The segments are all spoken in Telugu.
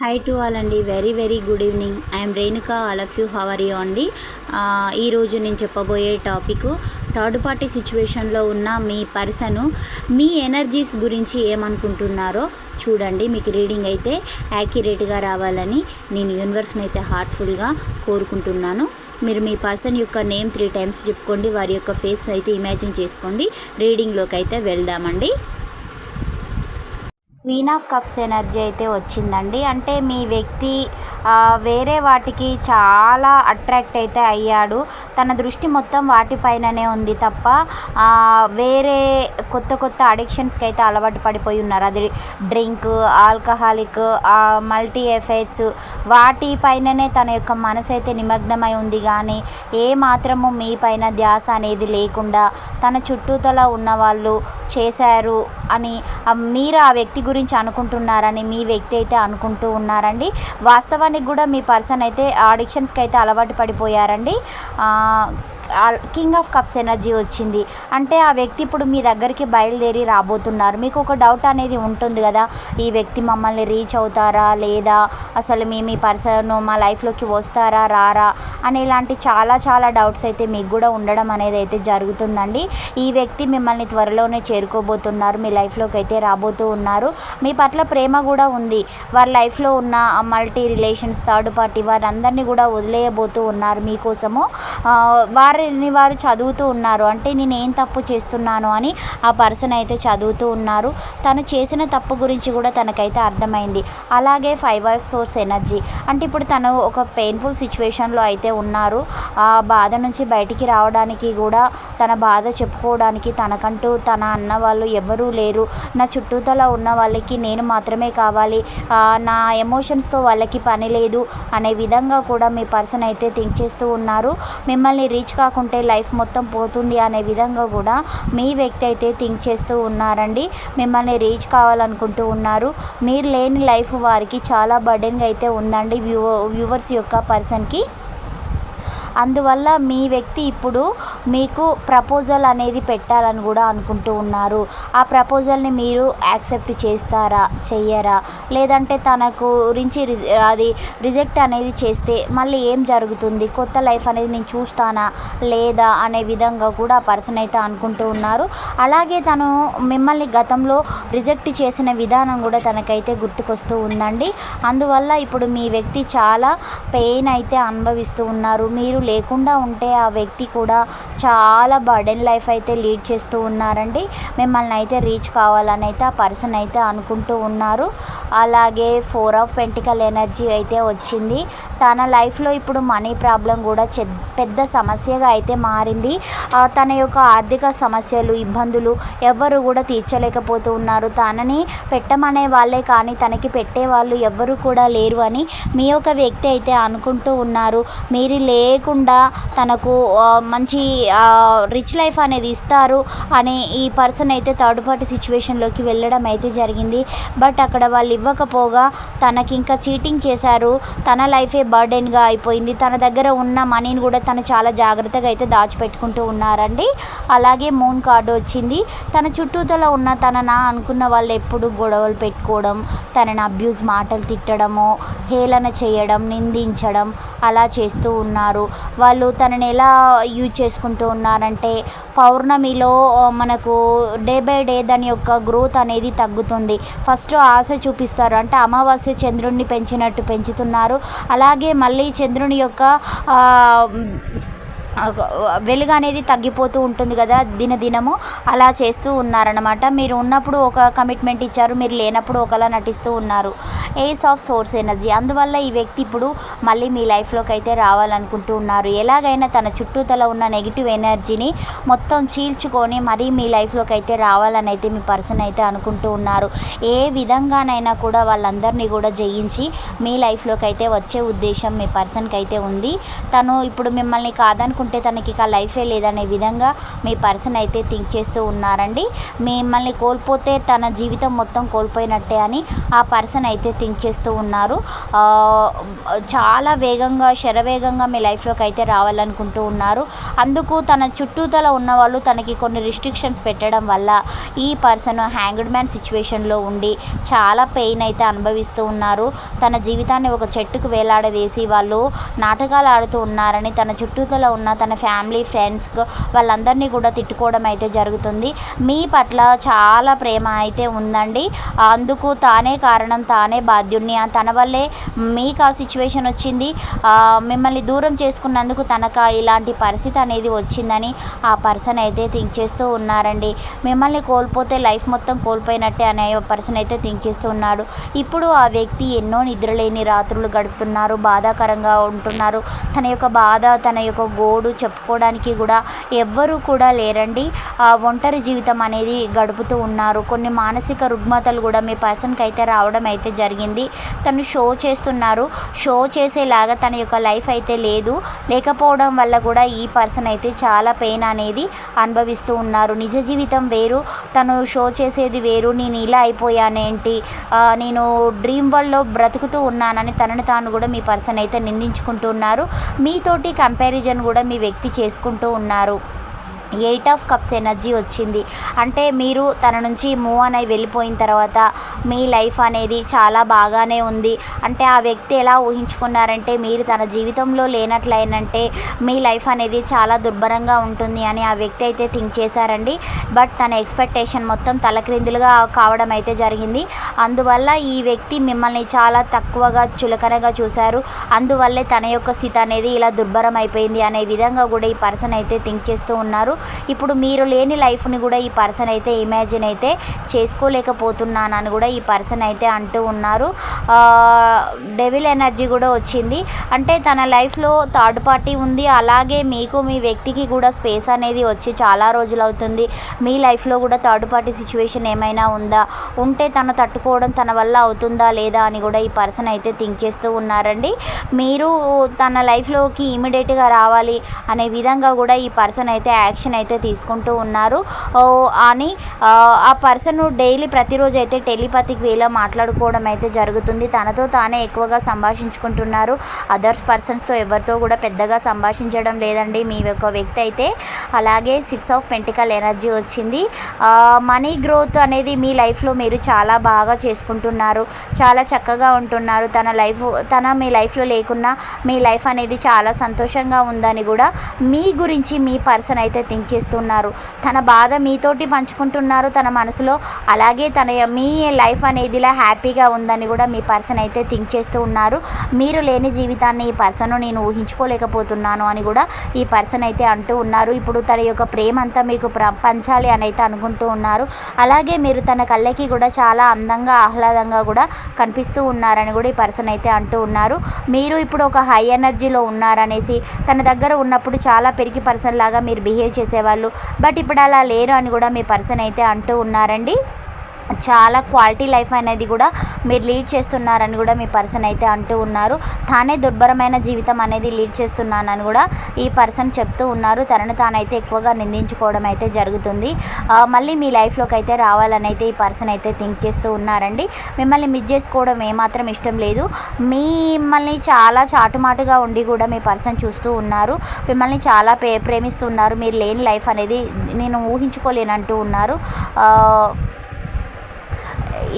హాయ్ టు ఆల్ అండి. Very very good evening I am Renuka all of you how are you అండి ఈరోజు నేను చెప్పబోయే టాపిక్ థర్డ్ పార్టీ సిచ్యువేషన్లో ఉన్న మీ పర్సను మీ ఎనర్జీస్ గురించి ఏమనుకుంటున్నారో చూడండి. మీకు రీడింగ్ అయితే యాక్యురేట్గా రావాలని నేను యూనివర్స్ని అయితే హార్ట్ఫుల్గా కోరుకుంటున్నాను. మీరు మీ పర్సన్ యొక్క నేమ్ త్రీ టైమ్స్ చెప్పుకోండి. వారి యొక్క ఫేస్ అయితే ఇమాజిన్ చేసుకోండి. రీడింగ్లోకి అయితే వెళ్దామండి. క్వీన్ ఆఫ్ కప్స్ ఎనర్జీ అయితే వచ్చిందండి. అంటే మీ వ్యక్తి వేరే వాటికి చాలా అట్రాక్ట్ అయితే అయ్యాడు. తన దృష్టి మొత్తం వాటిపైననే ఉంది తప్ప వేరే కొత్త కొత్త అడిక్షన్స్కి అయితే అలవాటు పడిపోయి ఉన్నారు. అది డ్రింక్ ఆల్కహాలిక్ మల్టీ ఎఫైర్స్ వాటిపైననే తన యొక్క మనసు అయితే నిమగ్నమై ఉంది. కానీ ఏ మాత్రము మీ పైన ధ్యాస అనేది లేకుండా తన చుట్టూతల ఉన్న వాళ్ళు చేశారు అని మీరు ఆ వ్యక్తి గురించి అనుకుంటున్నారని మీ వ్యక్తి అయితే అనుకుంటూ ఉన్నారండి. వాస్తవానికి కూడా మీ పర్సన్ అయితే ఆడిక్షన్స్కి అయితే అలవాటు పడిపోయారండి. కింగ్ ఆఫ్ కప్స్ ఎనర్జీ వచ్చింది. అంటే ఆ వ్యక్తి ఇప్పుడు మీ దగ్గరికి బయలుదేరి రాబోతున్నారు. మీకు ఒక డౌట్ అనేది ఉంటుంది కదా? ఈ వ్యక్తి మమ్మల్ని రీచ్ అవుతారా? లేదా అసలు మీ మీ పర్సన్ మా లైఫ్లోకి వస్తారా? రారా? అని ఇలాంటి చాలా చాలా డౌట్స్ అయితే మీకు కూడా ఉండడం అనేది అయితే జరుగుతుందండి. ఈ వ్యక్తి మిమ్మల్ని త్వరలోనే చేరుకోబోతున్నారు. మీ లైఫ్లోకి అయితే రాబోతూ ఉన్నారు. మీ పట్ల ప్రేమ కూడా ఉంది. వారి లైఫ్లో ఉన్న మల్టీ రిలేషన్స్ థర్డ్ పార్టీ వారందరినీ కూడా వదిలేయబోతూ ఉన్నారు మీకోసము. వారి వారిని వారు చదువుతూ ఉన్నారు. అంటే నేను ఏం తప్పు చేస్తున్నాను అని ఆ పర్సన్ అయితే చదువుతూ ఉన్నారు. తను చేసిన తప్పు గురించి కూడా తనకైతే అర్థమైంది. అలాగే ఫైవ్ ఆఫ్ సోర్స్ ఎనర్జీ. అంటే ఇప్పుడు తను ఒక పెయిన్ఫుల్ సిచ్యువేషన్లో అయితే ఉన్నారు. ఆ బాధ నుంచి బయటికి రావడానికి కూడా తన బాధ చెప్పుకోవడానికి తనకంటూ తన అన్న వాళ్ళు ఎవరూ లేరు. నా చుట్టూతల ఉన్న వాళ్ళకి నేను మాత్రమే కావాలి. నా ఎమోషన్స్తో వాళ్ళకి పని లేదు అనే విధంగా కూడా మీ పర్సన్ అయితే థింక్ చేస్తూ ఉన్నారు. మిమ్మల్ని రీచ్ కాకుంటే లైఫ్ మొత్తం పోతుంది అనే విధంగా కూడా మీ వ్యక్తి అయితే థింక్ చేస్తూ ఉన్నారండి. మిమ్మల్ని రీచ్ కావాలనుకుంటూ ఉన్నారు. మీరు లేని లైఫ్ వారికి చాలా బర్డెన్గా అయితే ఉందండి వ్యూ వ్యూవర్స్ యొక్క పర్సన్కి. అందువల్ల మీ వ్యక్తి ఇప్పుడు మీకు ప్రపోజల్ అనేది పెట్టాలని కూడా అనుకుంటూ ఉన్నారు. ఆ ప్రపోజల్ని మీరు యాక్సెప్ట్ చేస్తారా చెయ్యరా? లేదంటే తన గురించి అది రిజెక్ట్ అనేది చేస్తే మళ్ళీ ఏం జరుగుతుంది? కొత్త లైఫ్ అనేది నేను చూస్తానా లేదా అనే విధంగా కూడా ఆ పర్సన్ అయితే అనుకుంటూ ఉన్నారు. అలాగే తను మిమ్మల్ని గతంలో రిజెక్ట్ చేసిన విధానం కూడా తనకైతే గుర్తుకొస్తూ ఉందండి. అందువల్ల ఇప్పుడు మీ వ్యక్తి చాలా పెయిన్ అయితే అనుభవిస్తూ ఉన్నారు. మీరు లేకుండా ఉంటే ఆ వ్యక్తి కూడా చాలా బర్డెన్ లైఫ్ అయితే లీడ్ చేస్తూ ఉన్నారండి. మిమ్మల్ని అయితే రీచ్ కావాలని అయితే ఆ పర్సన్ అయితే అనుకుంటూ ఉన్నారు. అలాగే ఫోర్ ఆఫ్ పెంటికల్ ఎనర్జీ అయితే వచ్చింది. తన లైఫ్లో ఇప్పుడు మనీ ప్రాబ్లం కూడా చె పెద్ద సమస్యగా అయితే మారింది. తన యొక్క ఆర్థిక సమస్యలు ఇబ్బందులు ఎవ్వరు కూడా తీర్చలేకపోతూ ఉన్నారు. తనని పెట్టమనే వాళ్ళే కానీ తనకి పెట్టే వాళ్ళు ఎవ్వరు కూడా లేరు అని మీ యొక్క వ్యక్తి అయితే అనుకుంటూ ఉన్నారు. మీరు లేకుండా తనకు మంచి రిచ్ లైఫ్ అనేది ఇస్తారు అని ఈ పర్సన్ అయితే థర్డ్ పార్టీ సిచ్యువేషన్లోకి వెళ్ళడం అయితే జరిగింది. బట్ అక్కడ వాళ్ళు ఇవ్వకపోగా తనకి ఇంకా చీటింగ్ చేశారు. తన లైఫే బర్డెన్గా అయిపోయింది. తన దగ్గర ఉన్న మనీని కూడా తను చాలా జాగ్రత్తగా అయితే దాచిపెట్టుకుంటూ ఉన్నారండి. అలాగే మూన్ కార్డు వచ్చింది. తన చుట్టూతల ఉన్న తన నా అనుకున్న వాళ్ళు ఎప్పుడు గొడవలు పెట్టుకోవడం తనని అబ్యూస్ మాటలు తిట్టడము హేళన చేయడం నిందించడం అలా చేస్తూ ఉన్నారు. వాళ్ళు తనని ఎలా యూజ్ చేసుకుంటూ ఉన్నారంటే పౌర్ణమిలో మనకు డే బై డే దాని యొక్క గ్రోత్ అనేది తగ్గుతుంది. ఫస్ట్ ఆశ చూపిస్తారు అంటే అమావాస్య చంద్రుడిని పెంచినట్టు పెంచుతున్నారు. అలాగే మళ్ళీ చంద్రుని యొక్క వెలుగు అనేది తగ్గిపోతూ ఉంటుంది కదా దినదినము. అలా చేస్తూ ఉన్నారనమాట మీరు ఉన్నప్పుడు ఒక కమిట్మెంట్ ఇచ్చారు మీరు లేనప్పుడు ఒకలా నటిస్తూ ఉన్నారు. ఏస్ ఆఫ్ సోర్స్ ఎనర్జీ అందువల్ల ఈ వ్యక్తి ఇప్పుడు మళ్ళీ మీ లైఫ్లోకి అయితే రావాలనుకుంటూ ఉన్నారు. ఎలాగైనా తన చుట్టూతల ఉన్న నెగిటివ్ ఎనర్జీని మొత్తం చీల్చుకొని మరీ మీ లైఫ్లోకి అయితే రావాలని అయితే మీ పర్సన్ అయితే అనుకుంటూ ఉన్నారు. ఏ విధంగానైనా కూడా వాళ్ళందరినీ కూడా జయించి మీ లైఫ్లోకి అయితే వచ్చే ఉద్దేశం మీ పర్సన్కి అయితే ఉంది. తను ఇప్పుడు మిమ్మల్ని కాదనుకుంటున్నాను లేకుంటే తనకి ఇక లైఫే లేదనే విధంగా మీ పర్సన్ అయితే థింక్ చేస్తూ ఉన్నారండి. మిమ్మల్ని కోల్పోతే తన జీవితం మొత్తం కోల్పోయినట్టే అని ఆ పర్సన్ అయితే థింక్ చేస్తూ ఉన్నారు. చాలా వేగంగా శరవేగంగా మీ లైఫ్లోకి అయితే రావాలనుకుంటూ ఉన్నారు. అందుకు తన చుట్టూతల ఉన్న వాళ్ళు తనకి కొన్ని రిస్ట్రిక్షన్స్ పెట్టడం వల్ల ఈ పర్సన్ హ్యాంగ్డ్ మ్యాన్ సిచ్యువేషన్లో ఉండి చాలా పెయిన్ అయితే అనుభవిస్తూ ఉన్నారు. తన జీవితాన్ని ఒక చెట్టుకు వేలాడవేసి వాళ్ళు నాటకాలు ఆడుతూ ఉన్నారని తన చుట్టూతల ఉన్న తన ఫ్యామిలీ ఫ్రెండ్స్ వాళ్ళందరినీ కూడా తిట్టుకోవడం అయితే జరుగుతుంది. మీ పట్ల చాలా ప్రేమ అయితే ఉందండి. అందుకు తానే కారణం తానే బాధ్యుణ్ణి. తన వల్లే మీకు ఆ సిచ్యువేషన్ వచ్చింది. మిమ్మల్ని దూరం చేసుకున్నందుకు తనకు ఇలాంటి పరిస్థితి అనేది వచ్చిందని ఆ పర్సన్ అయితే థింక్ చేస్తూ ఉన్నారండి. మిమ్మల్ని కోల్పోతే లైఫ్ మొత్తం కోల్పోయినట్టే అనే పర్సన్ అయితే థింక్ చేస్తూ ఉన్నాడు. ఇప్పుడు ఆ వ్యక్తి ఎన్నో నిద్రలేని రాత్రులు గడుపుతున్నారు బాధాకరంగా ఉంటున్నారు. తన యొక్క బాధ తన యొక్క గోడు చెప్పుకోవడానికి కూడా ఎవ్వరూ కూడా లేరండి. ఆ ఒంటరి జీవితం అనేది గడుపుతూ ఉన్నారు. కొన్ని మానసిక రుగ్మతలు కూడా మీ పర్సన్కి అయితే రావడం అయితే జరిగింది. తను షో చేస్తున్నారు. షో చేసేలాగా తన యొక్క లైఫ్ అయితే లేదు. లేకపోవడం వల్ల కూడా ఈ పర్సన్ అయితే చాలా పెయిన్ అనేది అనుభవిస్తూ ఉన్నారు. నిజ జీవితం వేరు. తను షో చేసేది వేరు. నేను ఇలా అయిపోయానేంటి? నేను డ్రీమ్ వరల్డ్లో బ్రతుకుతూ ఉన్నానని తనను తాను కూడా మీ పర్సన్ అయితే నిందించుకుంటున్నారు. మీతోటి కంపారిజన్ కూడా మీ వ్యక్తి చేసుకుంటూ ఉన్నారు. ఎయిట్ ఆఫ్ కప్స్ ఎనర్జీ వచ్చింది. అంటే మీరు తన నుంచి మూవ్ అని వెళ్ళిపోయిన తర్వాత మీ లైఫ్ అనేది చాలా బాగానే ఉంది. అంటే ఆ వ్యక్తి ఎలా ఊహించుకున్నారంటే మీరు తన జీవితంలో లేనట్లయినంటే మీ లైఫ్ అనేది చాలా దుర్భరంగా ఉంటుంది అని ఆ వ్యక్తి అయితే థింక్ చేశారండి. బట్ తన ఎక్స్పెక్టేషన్ మొత్తం తలక్రిందులుగా కావడం అయితే జరిగింది. అందువల్ల ఈ వ్యక్తి మిమ్మల్ని చాలా తక్కువగా చులకనగా చూశారు. అందువల్లే తన యొక్క స్థితి అనేది ఇలా దుర్భరం అయిపోయింది అనే విధంగా కూడా ఈ పర్సన్ అయితే థింక్ చేస్తూ ఉన్నారు. ఇప్పుడు మీరు లేని లైఫ్ని కూడా ఈ పర్సన్ అయితే ఇమాజిన్ అయితే చేసుకోలేకపోతున్నానని కూడా ఈ పర్సన్ అయితే అంటూ ఉన్నారు. డెవిల్ ఎనర్జీ కూడా వచ్చింది. అంటే తన లైఫ్లో థర్డ్ పార్టీ ఉంది. అలాగే మీకు మీ వ్యక్తికి కూడా స్పేస్ అనేది వచ్చి చాలా రోజులు అవుతుంది. మీ లైఫ్లో కూడా థర్డ్ పార్టీ సిచ్యువేషన్ ఏమైనా ఉందా? ఉంటే తను తట్టుకోవడం తన వల్ల అవుతుందా లేదా అని కూడా ఈ పర్సన్ అయితే థింక్ చేస్తూ ఉన్నారండి. మీరు తన లైఫ్లోకి ఇమీడియట్గా రావాలి అనే విధంగా కూడా ఈ పర్సన్ అయితే యాక్షన్ యాక్షన్ అయితే తీసుకుంటూ ఉన్నారు. అని ఆ పర్సన్ డైలీ ప్రతిరోజు అయితే టెలిపతిక్ వేలో మాట్లాడుకోవడం అయితే జరుగుతుంది. తనతో తానే ఎక్కువగా సంభాషించుకుంటున్నారు. అదర్స్ పర్సన్స్తో ఎవరితో కూడా పెద్దగా సంభాషించడం లేదండి. మీ యొక్క వ్యక్తి అయితే అలాగే సిక్స్ ఆఫ్ పెంటికల్ ఎనర్జీ వచ్చింది. మనీ గ్రోత్ అనేది మీ లైఫ్లో మీరు చాలా బాగా చేసుకుంటున్నారు. చాలా చక్కగా ఉంటున్నారు. తన లైఫ్ తన మీ లైఫ్లో లేకున్నా మీ లైఫ్ అనేది చాలా సంతోషంగా ఉందని కూడా మీ గురించి మీ పర్సన్ అయితే థింక్ చేస్తున్నారు తన బాధ మీతోటి పంచుకుంటున్నారు తన మనసులో. అలాగే తన మీ లైఫ్ అనేది ఇలా హ్యాపీగా ఉందని కూడా మీ పర్సన్ అయితే థింక్ చేస్తూ ఉన్నారు. మీరు లేని జీవితాన్ని ఈ పర్సన్ నేను ఊహించుకోలేకపోతున్నాను అని కూడా ఈ పర్సన్ అయితే అంటూ ఉన్నారు. ఇప్పుడు తన యొక్క ప్రేమ అంతా మీకు పంచాలి అని అయితే అనుకుంటూ ఉన్నారు. అలాగే మీరు తన కళ్ళకి కూడా చాలా అందంగా ఆహ్లాదంగా కూడా కనిపిస్తూ ఉన్నారని కూడా ఈ పర్సన్ అయితే అంటూ ఉన్నారు. మీరు ఇప్పుడు ఒక హై ఎనర్జీలో ఉన్నారనేసి తన దగ్గర ఉన్నప్పుడు చాలా పెరిగి పర్సన్ లాగా మీరు బిహేవ్ చేసేవాళ్ళు. బట్ ఇప్పుడు అలా లేరు అని కూడా మీ పర్సన్ అయితే అంటూ ఉన్నారండి. చాలా క్వాలిటీ లైఫ్ అనేది కూడా మీరు లీడ్ చేస్తున్నారని కూడా మీ పర్సన్ అయితే అంటూ ఉన్నారు. తానే దుర్భరమైన జీవితం అనేది లీడ్ చేస్తున్నానని కూడా ఈ పర్సన్ చెప్తూ ఉన్నారు. తనను తానైతే ఎక్కువగా నిందించుకోవడం అయితే జరుగుతుంది. మళ్ళీ మీ లైఫ్లోకి అయితే రావాలని అయితే ఈ పర్సన్ అయితే థింక్ చేస్తూ ఉన్నారండి. మిమ్మల్ని మిస్ చేసుకోవడం ఏమాత్రం ఇష్టం లేదు. మిమ్మల్ని చాలా చాటుమాటుగా ఉండి కూడా మీ పర్సన్ చూస్తూ ఉన్నారు. మిమ్మల్ని చాలా ప్రేమిస్తున్నారు మీరు లేని లైఫ్ అనేది నేను ఊహించుకోలేనంటూ ఉన్నారు.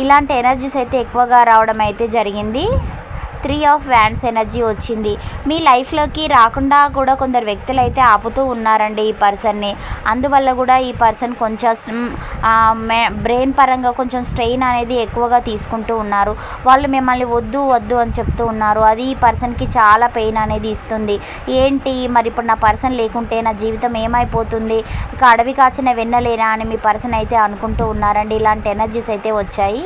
ఇలాంటి ఎనర్జీస్ అయితే ఎక్కువగా రావడం అయితే జరిగింది. త్రీ ఆఫ్ వ్యాండ్స్ ఎనర్జీ వచ్చింది. మీ లైఫ్లోకి రాకుండా కూడా కొందరు వ్యక్తులు అయితే ఆపుతూ ఉన్నారండి ఈ పర్సన్ని. అందువల్ల కూడా ఈ పర్సన్ కొంచెం బ్రెయిన్ పరంగా కొంచెం స్ట్రెయిన్ అనేది ఎక్కువగా తీసుకుంటూ ఉన్నారు. వాళ్ళు మిమ్మల్ని వద్దు వద్దు అని చెప్తూ ఉన్నారు. అది ఈ పర్సన్కి చాలా పెయిన్ అనేది ఇస్తుంది. ఏంటి? మరి ఇప్పుడు నా పర్సన్ లేకుంటే నా జీవితం ఏమైపోతుంది? ఇక అడవి కాచిన వెన్నలేనా అని మీ పర్సన్ అయితే అనుకుంటూ ఉన్నారండి. ఇలాంటి ఎనర్జీస్ అయితే వచ్చాయి.